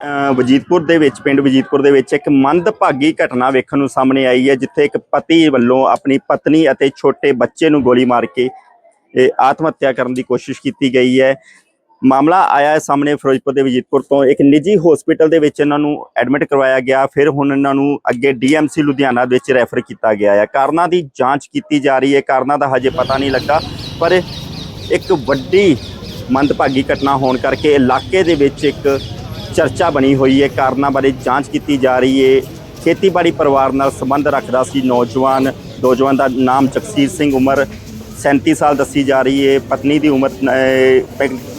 ਅ, ਵਜੀਦਪੁਰ ਦੇ ਵਿੱਚ ਪਿੰਡ ਵਜੀਦਪੁਰ ਦੇ ਵਿੱਚ ਇੱਕ ਮੰਦਭਾਗੀ ਘਟਨਾ ਵੇਖਣ ਨੂੰ ਸਾਹਮਣੇ ਆਈ ਹੈ ਜਿੱਥੇ ਇੱਕ ਪਤੀ ਵੱਲੋਂ ਆਪਣੀ ਪਤਨੀ ਅਤੇ ਛੋਟੇ ਬੱਚੇ ਨੂੰ ਗੋਲੀ ਮਾਰ ਕੇ ਇਹ ਆਤਮ ਹੱਤਿਆ ਕਰਨ ਦੀ ਕੋਸ਼ਿਸ਼ ਕੀਤੀ ਗਈ ਹੈ। ਮਾਮਲਾ ਆਇਆ ਹੈ ਸਾਹਮਣੇ ਫਿਰੋਜ਼ਪੁਰ ਦੇ ਵਜੀਦਪੁਰ ਤੋਂ। ਇੱਕ ਨਿੱਜੀ ਹਸਪੀਟਲ ਦੇ ਵਿੱਚ ਇਹਨਾਂ ਨੂੰ ਐਡਮਿਟ ਕਰਵਾਇਆ ਗਿਆ ਫਿਰ ਹੁਣ ਇਹਨਾਂ ਨੂੰ ਅੱਗੇ ਡੀਐਮਸੀ ਲੁਧਿਆਣਾ ਦੇ ਵਿੱਚ ਰੈਫਰ ਕੀਤਾ ਗਿਆ ਹੈ। ਕਾਰਨਾਂ ਦੀ ਜਾਂਚ ਕੀਤੀ ਜਾ ਰਹੀ ਹੈ ਕਾਰਨਾਂ ਦਾ ਹਜੇ ਪਤਾ ਨਹੀਂ ਲੱਗਾ ਪਰ ਇੱਕ ਵੱਡੀ ਮੰਦਭਾਗੀ ਘਟਨਾ ਹੋਣ ਕਰਕੇ ਇਲਾਕੇ ਦੇ ਵਿੱਚ ਇੱਕ ਚਰਚਾ ਬਣੀ ਹੋਈ ਹੈ, ਕਾਰਨਾਂ ਬਾਰੇ ਜਾਂਚ ਕੀਤੀ ਜਾ ਰਹੀ ਹੈ। ਖੇਤੀਬਾੜੀ ਪਰਿਵਾਰ ਨਾਲ ਸੰਬੰਧ ਰੱਖਦਾ ਸੀ ਨੌਜਵਾਨ। ਨੌਜਵਾਨ ਦਾ ਨਾਮ ਜਗਸੀਰ ਸਿੰਘ ਉਮਰ 37 ਸਾਲ ਦੱਸੀ ਜਾ ਰਹੀ ਹੈ। ਪਤਨੀ ਦੀ ਉਮਰ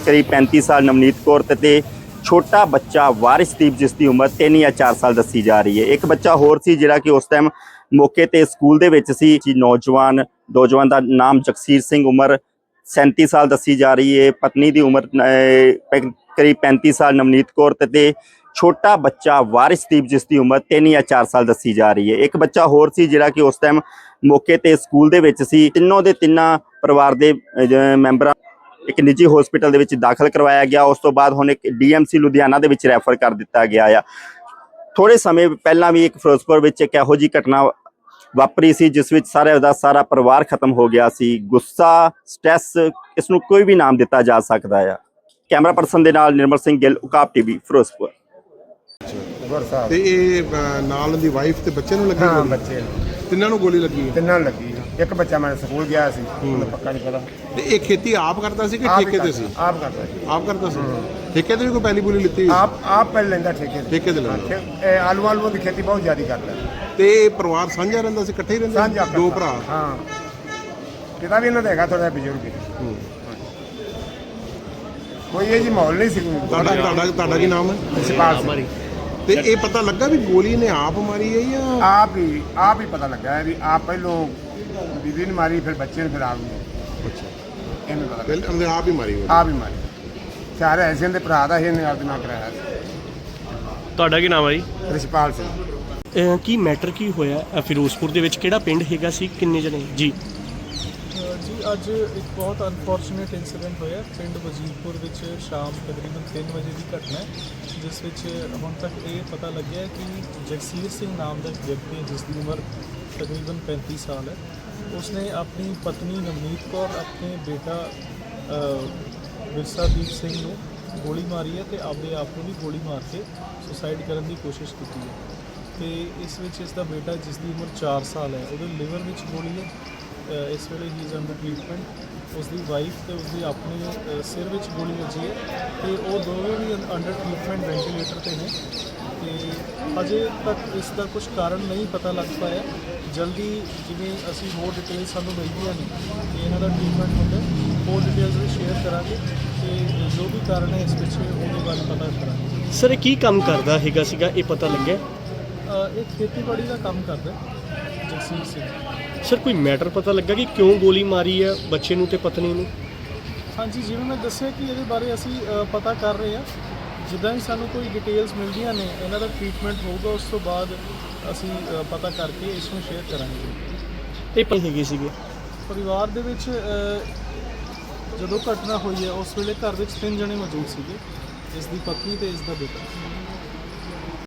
ਕਰੀਬ 35 ਸਾਲ ਨਵਨੀਤ ਕੌਰ ਤੇ- ਛੋਟਾ ਬੱਚਾ ਵਾਰਿਸ ਦੀਪ, ਜਿਸ ਦੀ ਉਮਰ 3 ਜਾਂ 4 ਸਾਲ ਦੱਸੀ ਜਾ ਰਹੀ ਹੈ। ਇੱਕ ਬੱਚਾ ਹੋਰ ਸੀ ਜਿਹੜਾ ਕਿ ਉਸ ਟਾਈਮ ਮੌਕੇ ਤੇ ਸਕੂਲ ਦੇ ਵਿੱਚ ਸੀ ਨੌਜਵਾਨ। ਨੌਜਵਾਨ ਦਾ ਨਾਮ ਜਗਸੀਰ ਸਿੰਘ ਉਮਰ 37 ਸਾਲ ਦੱਸੀ ਜਾ ਰਹੀ ਹੈ। ਪਤਨੀ ਦੀ ਉਮਰ ਪ- ਕਰੀਬ 35 ਸਾਲ ਨਵਨੀਤ ਕੌਰ ਤੇ- ਛੋਟਾ ਬੱਚਾ ਵਾਰਿਸਦੀਪ ਜਿਸ ਦੀ ਉਮਰ 3 ਜਾਂ 4 ਸਾਲ ਦੱਸੀ ਜਾ ਰਹੀ ਹੈ। ਇੱਕ ਬੱਚਾ ਹੋਰ ਸੀ ਜਿਹੜਾ ਕਿ ਉਸ ਟਾਈਮ ਮੌਕੇ ਤੇ ਸਕੂਲ ਦੇ ਵਿੱਚ ਸੀ। ਤਿੰਨੋਂ ਦੇ ਤਿੰਨਾਂ ਪਰਿਵਾਰ ਦੇ ਮੈਂਬਰਾਂ ਇੱਕ ਨਿੱਜੀ ਹਸਪੀਟਲ ਦੇ ਵਿੱਚ ਦਾਖਲ ਕਰਵਾਇਆ ਗਿਆ। ਉਸ ਤੋਂ ਬਾਅਦ ਹੁਣ ਇੱਕ ਡੀਐਮਸੀ ਲੁਧਿਆਣਾ ਦੇ ਵਿੱਚ ਰੈਫਰ ਕਰ ਦਿੱਤਾ ਗਿਆ ਆ। ਥੋੜੇ ਸਮੇਂ ਪਹਿਲਾਂ ਵੀ ਇੱਕ ਫਿਰੋਜ਼ਪੁਰ ਵਿੱਚ ਇੱਕ ਇਹੋ ਜਿਹੀ ਘਟਨਾ ਵਾਪਰੀ ਸੀ, ਜਿਸ ਵਿੱਚ ਸਾਰੇ ਦਾ ਸਾਰਾ ਪਰਿਵਾਰ ਖਤਮ ਹੋ ਗਿਆ ਸੀ। ਗੁੱਸਾ ਸਟ੍ਰੈਸ ਇਸ ਨੂੰ ਕੋਈ ਵੀ ਨਾਮ ਦਿੱਤਾ ਜਾ ਸਕਦਾ ਆ। ਕੈਮਰਾ ਪਰਸਨ ਦੇ ਨਾਲ ਨਿਰਮਲ ਸਿੰਘ ਗਿੱਲ ਉਕਾਬ ਟੀਵੀ ਫਿਰੋਜ਼ਪੁਰ ਗੁਰ ਸਾਹਿਬ ਤੇ ਇਹ ਨਾਲ ਦੀ ਵਾਈਫ ਤੇ ਬੱਚੇ ਨੂੰ ਲੱਗੀ ਹਾਂ ਗੋਲੀ? ਬੱਚੇ। ਤਿੰਨਾਂ ਨੂੰ ਗੋਲੀ ਲੱਗੀ ਹੈ ਤਿੰਨਾਂ ਨੂੰ ਲੱਗੀ ਇੱਕ ਬੱਚਾ ਮੈਂ ਸਕੂਲ ਗਿਆ ਸੀ ਉਹਨੂੰ ਪੱਕਾ ਨਹੀਂ ਪਤਾ ਤੇ ਇਹ ਖੇਤੀ ਆਪ ਕਰਦਾ ਸੀ ਕਿ ਆਪ ਹੀ ਠੇਕੇ ਤੇ ਕਰਦਾ, ਸੀ ਆਪ ਕਰਦਾ ਸੀ ਆਪ ਕਰਦਾ ਸੀ ਠੇਕੇ ਤੇ ਵੀ ਕੋਈ ਪਹਿਲੀ ਬੋਲੀ ਲਿੱਤੀ ਹੋਈ? ਆਪ ਆਪ ਪਹਿਲੇ ਲੈਂਦਾ ਠੇਕੇ ਤੇ ਠੇਕੇ ਤੇ ਹਾਂ, ਲੈਂਦਾ ਠੇ- ਇਹ ਆਲੂ ਆਲੂ ਦੀ ਖੇਤੀ ਬਹੁਤ ਜ਼ਿਆਦਾ ਕਰਦਾ ਤੇ ਇਹ ਪਰਿਵਾਰ ਸਾਂਝਾ ਰਹਿੰਦਾ ਸੀ ਇਕੱਠੇ ਹੀ ਰਹਿੰਦੇ ਸਾਂਝਾ ਸੀ? ਦੋ ਕਰਦਾ। ਭਰਾ ਹਾਂ ਪਿਤਾ ਵੀ ਇਹਨਾਂ ਦਾ ਹੈਗਾ ਥੋੜਾ ਬਜ਼ੁਰਗ ਹੀ। ਹੂੰ। ਕੋਈ ਇਹ ਜੀ ਮਾਹੌਲ ਨਹੀਂ ਸੀ ਤੁਹਾਡਾ ਤੁਹਾਡਾ ਤੁਹਾਡਾ ਕੀ ਨਾਮ ਹੈ? ਪ੍ਰਿੰਸੀਪਲ ਸੀ ਤੇ ਇਹ ਪਤਾ ਲੱਗਾ ਵੀ ਗੋਲੀ ਨੇ ਆਪ ਮਾਰੀ ਹੈ ਜਾਂ ਆਪ ਹੀ ਆਪ ਹੀ ਪਤਾ ਲੱਗਾ ਹੈ ਵੀ ਆਪ ਪਹਿਲੋਂ ਬੀਬੀ ਨੇ ਮਾਰੀ ਫਿਰ ਬੱਚੇ ਨੇ ਫਿਰ ਆਪ ਨੂੰ ਅੱਛਾ। ਇਹਨੂੰ ਪਤਾ। ਪਹਿਲੇ ਉਹਨੇ ਆਪ ਹੀ ਮਾਰੀ ਆਪ ਹੀ ਮਾਰੀ। ਚਾਰੇ ਐਸੇ ਦੇ ਭਰਾ ਦਾ ਹੀ ਇਹਨੇ ਆਪ ਦੇ ਨਾਲ ਕਰਾਇਆ ਸੀ। ਤੁਹਾਡਾ ਕੀ ਨਾਮ ਹੈ ਜੀ? ਪ੍ਰਿੰਸੀਪਲ ਸੀ ਅਹ ਕੀ ਮੈਟਰ ਕੀ ਹੋਇਆ? ਫਿਰੋਜ਼ਪੁਰ ਦੇ ਵਿੱਚ ਕਿਹੜਾ ਪਿੰਡ ਹੈਗਾ ਸੀ? ਕਿੰਨੇ ਜਣੇ? ਜੀ। ਜੀ ਅੱਜ ਇੱਕ ਬਹੁਤ ਅਨਫੋਰਚੂਨੇਟ ਇਨਸੀਡੈਂਟ ਹੋਇਆ। ਪਿੰਡ ਵਜੀਦਪੁਰ ਵਿੱਚ ਸ਼ਾਮ ਤਕਰੀਬਨ 3 ਵਜੇ ਦੀ ਘਟਨਾ ਹੈ, ਜਿਸ ਵਿੱਚ ਹੁਣ ਤੱਕ ਇਹ ਪਤਾ ਲੱਗਿਆ ਹੈ ਕਿ ਜਗਸੀਰ ਸਿੰਘ ਨਾਮ ਦਾ ਇੱਕ ਵਿਅਕਤੀ ਹੈ, ਜਿਸ ਦੀ ਉਮਰ ਤਕਰੀਬਨ 35 ਸਾਲ ਹੈ। ਉਸਨੇ ਆਪਣੀ ਪਤਨੀ ਨਵਨੀਤ ਕੌਰ, ਆਪਣੇ ਬੇਟਾ ਵਿਰਸਾਦੀਪ ਸਿੰਘ ਨੂੰ ਗੋਲੀ ਮਾਰੀ ਹੈ ਤੇ ਆਪਦੇ ਆਪ ਨੂੰ ਵੀ ਗੋਲੀ ਮਾਰ ਕੇ ਸੁਸਾਈਡ ਕਰਨ ਦੀ ਕੋਸ਼ਿਸ਼ ਕੀਤੀ ਹੈ। ਤੇ ਇਸ ਵਿੱਚ ਇਸ ਦਾ ਬੇਟਾ, ਜਿਸ ਦੀ ਉਮਰ 4 ਸਾਲ ਹੈ, ਉਹਦੇ ਲਿਵਰ ਵਿੱਚ ਗੋਲੀ ਹੈ। ਇਸ ਵੇਲੇ ਹੀ ਇਜ਼ ਅੰਡਰ ਟ੍ਰੀਟਮੈਂਟ ਉਸ ਦੀ ਵਾਈਫ ਤੇ ਉਸ ਦੀ ਆਪਣੀ ਸਿਰ ਵਿੱਚ ਗੋਲੀ ਵੱਜੀ ਹੈ ਤੇ ਉਹ ਦੋਵੇਂ ਵੀ ਅੰਡਰ ਟ੍ਰੀਟਮੈਂਟ ਵੈਂਟੀਲੇਟਰ ਤੇ ਨੇ। ਤੇ ਅਜੇ ਤੱਕ ਇਸ ਦਾ ਕੁਝ ਕਾਰਨ ਨਹੀਂ ਪਤਾ ਲੱਗ ਪਾਇਆ। ਜਲਦੀ ਜਿਵੇਂ ਅਸੀਂ ਹੋਰ ਡਿਟੇਲ ਸਾਨੂੰ ਮਿਲਦੀਆਂ ਨੇ ਕਿ ਇਹਨਾਂ ਦਾ ਟ੍ਰੀਟਮੈਂਟ ਹੁੰਦਾ ਹੋਰ ਡਿਟੇਲਸ ਵੀ ਸ਼ੇਅਰ ਕਰਾਂਗੇ ਤੇ ਜੋ ਵੀ ਕਾਰਨ ਹੈ ਇਸ ਪਿੱਛੇ ਉਹਦੇ ਬਾਰੇ ਪਤਾ ਕਰਾਂਗੇ। ਸਰ ਕੀ ਕੰਮ ਕਰਦਾ ਹੈਗਾ ਸੀਗਾ ਇਹ ਪਤਾ ਲੱਗਿਆ? ਇਹ ਖੇਤੀਬਾੜੀ ਦਾ ਕੰਮ ਕਰਦਾ ਜਗਸੀਰ ਸਿੰਘ। ਸਰ ਕੋਈ ਮੈਟਰ ਪਤਾ ਲੱਗਾ ਕਿ ਕਿਉਂ ਗੋਲੀ ਮਾਰੀ ਹੈ ਬੱਚੇ ਨੂੰ ਤੇ ਪਤਨੀ ਨੂੰ? ਹਾਂਜੀ ਜਿਵੇਂ ਮੈਂ ਦੱਸਿਆ ਕਿ ਇਹਦੇ ਬਾਰੇ ਅਸੀਂ ਅ, ਪਤਾ ਕਰ ਰਹੇ ਹਾਂ। ਜਿੱਦਾਂ ਹੀ ਸਾਨੂੰ ਕੋਈ ਡਿਟੇਲਸ ਮਿਲਦੀਆਂ ਨੇ ਇਹਨਾਂ ਦਾ ਟ੍ਰੀਟਮੈਂਟ ਹੋਊਗਾ ਉਸ ਤੋਂ ਬਾਅਦ ਅਸੀਂ ਅ, ਪਤਾ ਕਰਕੇ ਇਸ ਨੂੰ ਸ਼ੇਅਰ ਕਰਾਂਗੇ। ਇਹ ਪਤਾ ਹੈਗੇ ਸੀਗੇ? ਪਰਿਵਾਰ ਦੇ ਵਿੱਚ ਅ, ਜਦੋਂ ਘਟਨਾ ਹੋਈ ਹੈ ਉਸ ਵੇਲੇ ਘਰ ਵਿੱਚ ਤਿੰਨ ਜਣੇ ਮੌਜੂਦ ਸੀਗੇ ਇਸ ਦੀ ਪਤਨੀ ਤੇ ਇਸ ਦਾ ਬੇਟਾ।